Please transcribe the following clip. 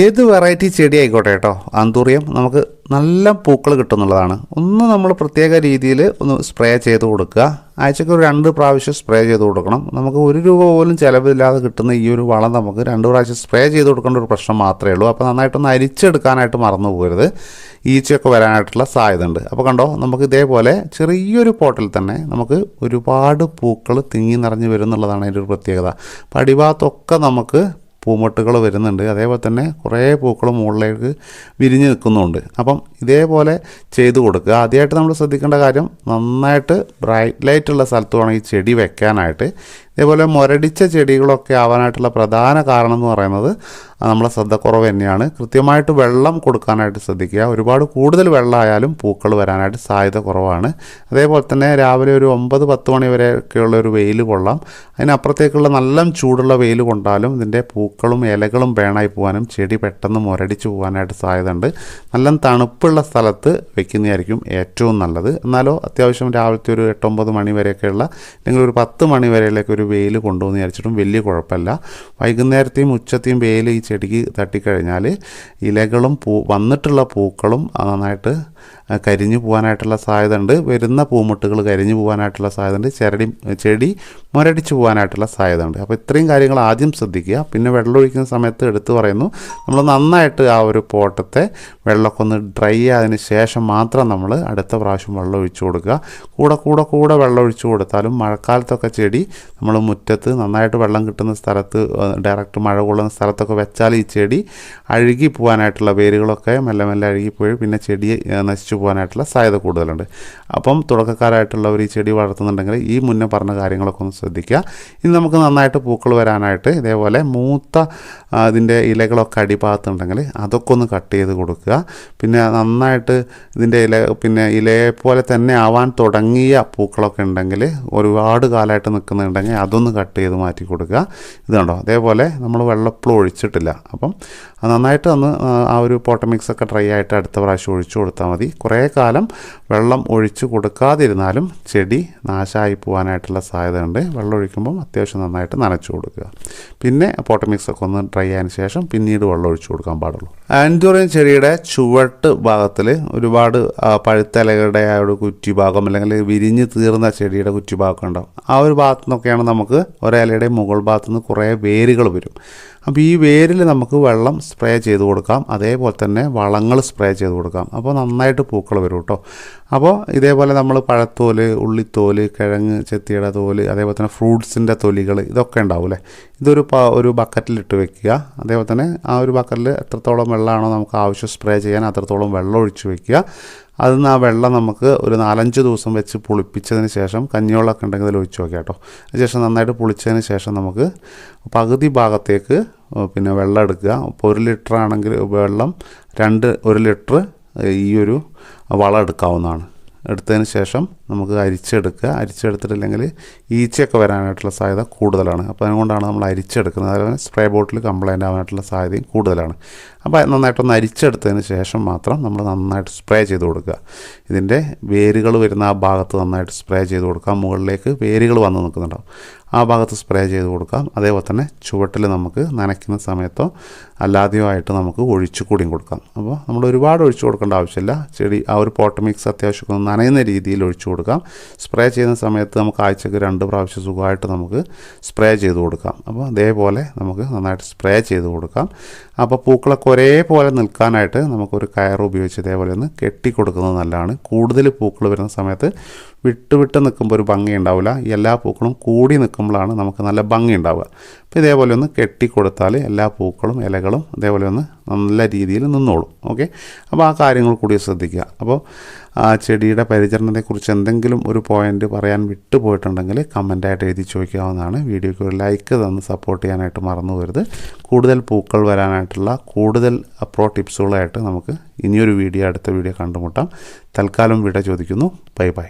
ഏത് വെറൈറ്റി ചെടി ആയിക്കോട്ടെ കേട്ടോ? അന്തൂറിയം നമുക്ക് നല്ല പൂക്കൾ കിട്ടുന്നുള്ളതാണ്. ഒന്ന് നമ്മൾ പ്രത്യേക രീതിയിൽ ഒന്ന് സ്പ്രേ ചെയ്ത് കൊടുക്കുക. ആഴ്ചയ്ക്ക് ഒരു രണ്ട് പ്രാവശ്യം സ്പ്രേ ചെയ്ത് കൊടുക്കണം. നമുക്ക് ഒരു രൂപ പോലും ചിലവില്ലാതെ കിട്ടുന്ന ഈ ഒരു വളം നമുക്ക് രണ്ട് പ്രാവശ്യം സ്പ്രേ ചെയ്ത് കൊടുക്കേണ്ട ഒരു പ്രശ്നം മാത്രമേ ഉള്ളൂ. അപ്പോൾ നന്നായിട്ടൊന്ന് അരിച്ചെടുക്കാനായിട്ട് മറന്നു പോകരുത്. ഈച്ചയൊക്കെ വരാനായിട്ടുള്ള സാധ്യത ഉണ്ട് അപ്പോൾ കണ്ടോ നമുക്ക് ഇതേപോലെ ചെറിയൊരു പോട്ടിൽ തന്നെ നമുക്ക് ഒരുപാട് പൂക്കൾ തിങ്ങി നിറഞ്ഞു വരും എന്നുള്ളതാണ് അതിന്റെ ഒരു പ്രത്യേകത. അപ്പോൾ അടിഭാഗത്തൊക്കെ നമുക്ക് പൂമൊട്ടുകൾ വരുന്നുണ്ട്. അതേപോലെ തന്നെ കുറേ പൂക്കൾ മുകളിലേക്ക് വിരിഞ്ഞ് നിൽക്കുന്നുണ്ട്. അപ്പം ഇതേപോലെ ചെയ്ത് കൊടുക്കുക. ആദ്യമായിട്ട് നമ്മൾ ശ്രദ്ധിക്കേണ്ട കാര്യം നന്നായിട്ട് ബ്രൈറ്റ് ലൈറ്റ് ഉള്ള സ്ഥലത്ത് വേണമെങ്കിൽ ചെടി വെക്കാനായിട്ട്. ഇതേപോലെ മുരടിച്ച ചെടികളൊക്കെ ആവാനായിട്ടുള്ള പ്രധാന കാരണം എന്ന് പറയുന്നത് നമ്മളെ ശ്രദ്ധക്കുറവ് തന്നെയാണ്. കൃത്യമായിട്ട് വെള്ളം കൊടുക്കാനായിട്ട് ശ്രദ്ധിക്കുക. ഒരുപാട് കൂടുതൽ വെള്ളമായാലും പൂക്കൾ വരാനായിട്ട് സാധ്യത കുറവാണ്. അതേപോലെ തന്നെ രാവിലെ ഒരു ഒമ്പത് പത്ത് മണി വരെയൊക്കെയുള്ള ഒരു വെയിൽ കൊള്ളാം. അതിനപ്പുറത്തേക്കുള്ള നല്ല ചൂടുള്ള വെയിൽ കൊണ്ടാലും ഇതിന്റെ പൂക്കളും ഇലകളും വേണായി പോകാനും ചെടി പെട്ടെന്ന് മുരടിച്ച് പോകാനായിട്ട് സാധ്യത ഉണ്ട് നല്ല തണുപ്പുള്ള സ്ഥലത്ത് വെക്കുന്നതായിരിക്കും ഏറ്റവും നല്ലത്. എന്നാലോ അത്യാവശ്യം രാവിലത്തെ ഒരു എട്ടൊമ്പത് മണി വരെയൊക്കെയുള്ള അല്ലെങ്കിൽ ഒരു പത്ത് മണി വരെയിലേക്ക് ഒരു വെയിൽ കൊണ്ടുവന്ന് വിചാരിച്ചിട്ടും വലിയ കുഴപ്പമില്ല. വൈകുന്നേരത്തെയും ഉച്ചത്തെയും വെയിൽ ഈ ചെടിക്ക് തട്ടിക്കഴിഞ്ഞാൽ ഇലകളും പൂ വന്നിട്ടുള്ള പൂക്കളും നന്നായിട്ട് കരിഞ്ഞു പോകാനായിട്ടുള്ള സാധ്യത ഉണ്ട് വരുന്ന പൂമുട്ടുകൾ കരിഞ്ഞു പോകാനായിട്ടുള്ള സാധ്യത ഉണ്ട് ചെരടി ചെടി മുരടിച്ച് പോകാനായിട്ടുള്ള സാധ്യത ഉണ്ട് അപ്പോൾ ഇത്രയും കാര്യങ്ങൾ ആദ്യം ശ്രദ്ധിക്കുക. പിന്നെ വെള്ളം ഒഴിക്കുന്ന സമയത്ത് എടുത്തു പറയുന്നു. നമ്മൾ നന്നായിട്ട് ആ ഒരു പോട്ടത്തെ വെള്ളമൊക്കെ ഒന്ന് ഡ്രൈ ആയതിന് ശേഷം മാത്രം നമ്മൾ അടുത്ത പ്രാവശ്യം വെള്ളം ഒഴിച്ചു കൊടുക്കുക. കൂടെ കൂടെ കൂടെ വെള്ളം ഒഴിച്ചു കൊടുത്താലും മഴക്കാലത്തൊക്കെ ചെടി നമ്മൾ മുറ്റത്ത് നന്നായിട്ട് വെള്ളം കിട്ടുന്ന സ്ഥലത്ത് ഡയറക്റ്റ് മഴ കൊള്ളുന്ന സ്ഥലത്തൊക്കെ വെച്ചാൽ ഈ ചെടി അഴുകി പോകാനായിട്ടുള്ള വേരുകളൊക്കെ മെല്ലെ മെല്ലെ അഴുകിപ്പോയി പിന്നെ ചെടി നശിച്ചു പോകാനായിട്ടുള്ള സാധ്യത കൂടുതലുണ്ട്. അപ്പം തുടക്കക്കാരായിട്ടുള്ളവർ ഈ ചെടി വളർത്തുന്നുണ്ടെങ്കിൽ ഈ മുന്നേ പറഞ്ഞ കാര്യങ്ങളൊക്കെ ഒന്ന് ശ്രദ്ധിക്കുക. ഇനി നമുക്ക് നന്നായിട്ട് പൂക്കൾ വരാനായിട്ട് ഇതേപോലെ മൂത്ത ഇതിന്റെ ഇലകളൊക്കെ അടിഭാഗത്തുണ്ടെങ്കിൽ അതൊക്കെ ഒന്ന് കട്ട് ചെയ്ത് കൊടുക്കുക. പിന്നെ നന്നായിട്ട് ഇതിന്റെ ഇല പിന്നെ ഇലയെ പോലെ തന്നെ ആവാൻ തുടങ്ങിയ പൂക്കളൊക്കെ ഉണ്ടെങ്കിൽ ഒരുപാട് കാലമായിട്ട് നിൽക്കുന്നുണ്ടെങ്കിൽ അതൊന്ന് കട്ട് ചെയ്ത് മാറ്റി കൊടുക്കുക. ഇത് കണ്ടോ? അതേപോലെ നമ്മൾ വെള്ളപ്പുളം ഒഴിച്ചിട്ടില്ല. അപ്പം നന്നായിട്ട് ഒന്ന് ആ ഒരു പോട്ടമിക്സ് ഒക്കെ ഡ്രൈ ആയിട്ട് അടുത്ത പ്രാവശ്യം ഒഴിച്ചു കൊടുത്താൽ മതി. കുറേ കാലം വെള്ളം ഒഴിച്ച് കൊടുക്കാതിരുന്നാലും ചെടി നാശമായി പോകാനായിട്ടുള്ള സാധ്യതയുണ്ട്. വെള്ളം ഒഴിക്കുമ്പം അത്യാവശ്യം നന്നായിട്ട് നനച്ചു കൊടുക്കുക. പിന്നെ പോട്ടമിക്സ് ഒക്കെ ഒന്ന് ഡ്രൈ ആയതിനു ശേഷം പിന്നീട് വെള്ളം ഒഴിച്ചു കൊടുക്കാൻ പാടുള്ളൂ. ആൻഡോറിയൻ ചെടിയുടെ ചുവട്ട് ഭാഗത്തിൽ ഒരുപാട് പഴുത്തലകളുടെ ആ ഒരു കുറ്റി ഭാഗം അല്ലെങ്കിൽ വിരിഞ്ഞ് തീർന്ന ചെടിയുടെ കുറ്റി ഭാഗം ഉണ്ടാവും ആ ഒരു ഭാഗത്തു നിന്നൊക്കെയാണ് നമുക്ക് ഒരിലയുടെ മുകൾ ഭാഗത്തു നിന്ന് കുറേ വേരുകൾ വരും. അപ്പോൾ ഈ വേരിൽ നമുക്ക് വെള്ളം സ്പ്രേ ചെയ്ത് കൊടുക്കാം. അതേപോലെ തന്നെ വളങ്ങൾ സ്പ്രേ ചെയ്ത് കൊടുക്കാം. അപ്പോൾ നന്നായിട്ട് പൂക്കൾ വരും കേട്ടോ അപ്പോൾ ഇതേപോലെ നമ്മൾ പഴത്തോൽ ഉള്ളിത്തോൽ കിഴങ്ങ് ചെത്തിയുടെ തോൽ അതേപോലെ തന്നെ ഫ്രൂട്ട്സിന്റെ തൊലികൾ ഇതൊക്കെ ഉണ്ടാവില്ലേ ഇതൊരു ഒരു ബക്കറ്റിലിട്ട് വെക്കുക. അതേപോലെ തന്നെ ആ ഒരു ബക്കറ്റിൽ എത്രത്തോളം വെള്ളമാണോ നമുക്ക് ആവശ്യം സ്പ്രേ ചെയ്യാൻ അത്രത്തോളം വെള്ളം ഒഴിച്ച് വെക്കുക. അതിൽ നിന്ന് ആ വെള്ളം നമുക്ക് ഒരു നാലഞ്ച് ദിവസം വെച്ച് പുളിപ്പിച്ചതിന് ശേഷം കഞ്ഞിവെള്ളമൊക്കെ ഉണ്ടെങ്കിൽ അതിൽ ഒഴിച്ച് വെക്കാം കേട്ടോ അതിനുശേഷം നന്നായിട്ട് പുളിച്ചതിന് ശേഷം നമുക്ക് പകുതി ഭാഗത്തേക്ക് പിന്നെ വെള്ളം എടുക്കുക. അപ്പോൾ ഒരു ലിറ്റർ ആണെങ്കിൽ വെള്ളം രണ്ട് ഒരു ലിറ്റർ ഈ ഒരു വളം എടുക്കാവുന്നതാണ്. എടുത്തതിന് ശേഷം നമുക്ക് അരിച്ചെടുക്കുക. അരിച്ചെടുത്തിട്ടില്ലെങ്കിൽ ഈച്ചയൊക്കെ വരാനായിട്ടുള്ള സാധ്യത കൂടുതലാണ്. അപ്പോൾ അതുകൊണ്ടാണ് നമ്മൾ അരിച്ചെടുക്കുന്നത്. അതുപോലെ സ്പ്രേ ബോട്ടിൽ കംപ്ലൈന്റ് ആവാനായിട്ടുള്ള സാധ്യതയും കൂടുതലാണ്. അപ്പോൾ നന്നായിട്ടൊന്ന് അരിച്ചെടുത്തതിന് ശേഷം മാത്രം നമ്മൾ നന്നായിട്ട് സ്പ്രേ ചെയ്ത് കൊടുക്കുക. ഇതിന്റെ വേരുകൾ വരുന്ന ആ ഭാഗത്ത് നന്നായിട്ട് സ്പ്രേ ചെയ്ത് കൊടുക്കുക. മുകളിലേക്ക് വേരുകൾ വന്ന് നിൽക്കുന്നുണ്ടാവും. ആ ഭാഗത്ത് സ്പ്രേ ചെയ്ത് കൊടുക്കാം. അതേപോലെ തന്നെ ചുവട്ടിൽ നമുക്ക് നനയ്ക്കുന്ന സമയത്തോ അല്ലാതെയോ ആയിട്ട് നമുക്ക് ഒഴിച്ചു കൂടിയും കൊടുക്കാം. അപ്പോൾ നമ്മൾ ഒരുപാട് ഒഴിച്ചു കൊടുക്കേണ്ട ആവശ്യമില്ല. ചെടി ആ ഒരു പോട്ട് മിക്സ് അത്യാവശ്യം നനയുന്ന രീതിയിൽ ഒഴിച്ചു കൊടുക്കാം. സ്പ്രേ ചെയ്യുന്ന സമയത്ത് നമുക്ക് ആഴ്ചക്ക് രണ്ട് പ്രാവശ്യം സുഖമായിട്ട് നമുക്ക് സ്പ്രേ ചെയ്ത് കൊടുക്കാം. അപ്പോൾ അതേപോലെ നമുക്ക് നന്നായിട്ട് സ്പ്രേ ചെയ്ത് കൊടുക്കാം. അപ്പോൾ പൂക്കളൊക്കെ ഒരേപോലെ നിൽക്കാനായിട്ട് നമുക്കൊരു കയർ ഉപയോഗിച്ച് ഇതേപോലെ ഒന്ന് കെട്ടി കൊടുക്കുന്നത് നല്ലതാണ്. കൂടുതൽ പൂക്കൾ വരുന്ന സമയത്ത് വിട്ടുവിട്ട് വിട്ട് നിൽക്കുമ്പോൾ ഒരു ഭംഗി ഉണ്ടാവില്ല. എല്ലാ പൂക്കളും കൂടി നിൽക്കുമ്പോഴാണ് നമുക്ക് നല്ല ഭംഗി ഉണ്ടാവുക. അപ്പോൾ ഇതേപോലെ ഒന്ന് കെട്ടി കൊടുത്താൽ എല്ലാ പൂക്കളും ഇലകളും ഇതേപോലെ ഒന്ന് നല്ല രീതിയിൽ നിന്നോളും. ഓക്കെ? അപ്പോൾ ആ കാര്യങ്ങൾ കൂടി ശ്രദ്ധിക്കുക. അപ്പോൾ ആ ചെടിയുടെ പരിചരണത്തെക്കുറിച്ച് എന്തെങ്കിലും ഒരു പോയിന്റ് പറയാൻ വിട്ടുപോയിട്ടുണ്ടെങ്കിൽ കമന്റായിട്ട് എഴുതി ചോദിക്കാവുന്നതാണ്. വീഡിയോയ്ക്ക് ഒരു ലൈക്ക് തന്ന് സപ്പോർട്ട് ചെയ്യാനായിട്ട് മറന്നു വരുത് കൂടുതൽ പൂക്കൾ വരാനായിട്ടുള്ള കൂടുതൽ പ്രോ ടിപ്സുകളായിട്ട് നമുക്ക് ഇനിയൊരു വീഡിയോ അടുത്ത വീഡിയോ കണ്ടുമുട്ടാം. തൽക്കാലം വിട ചോദിക്കുന്നു. Bye bye.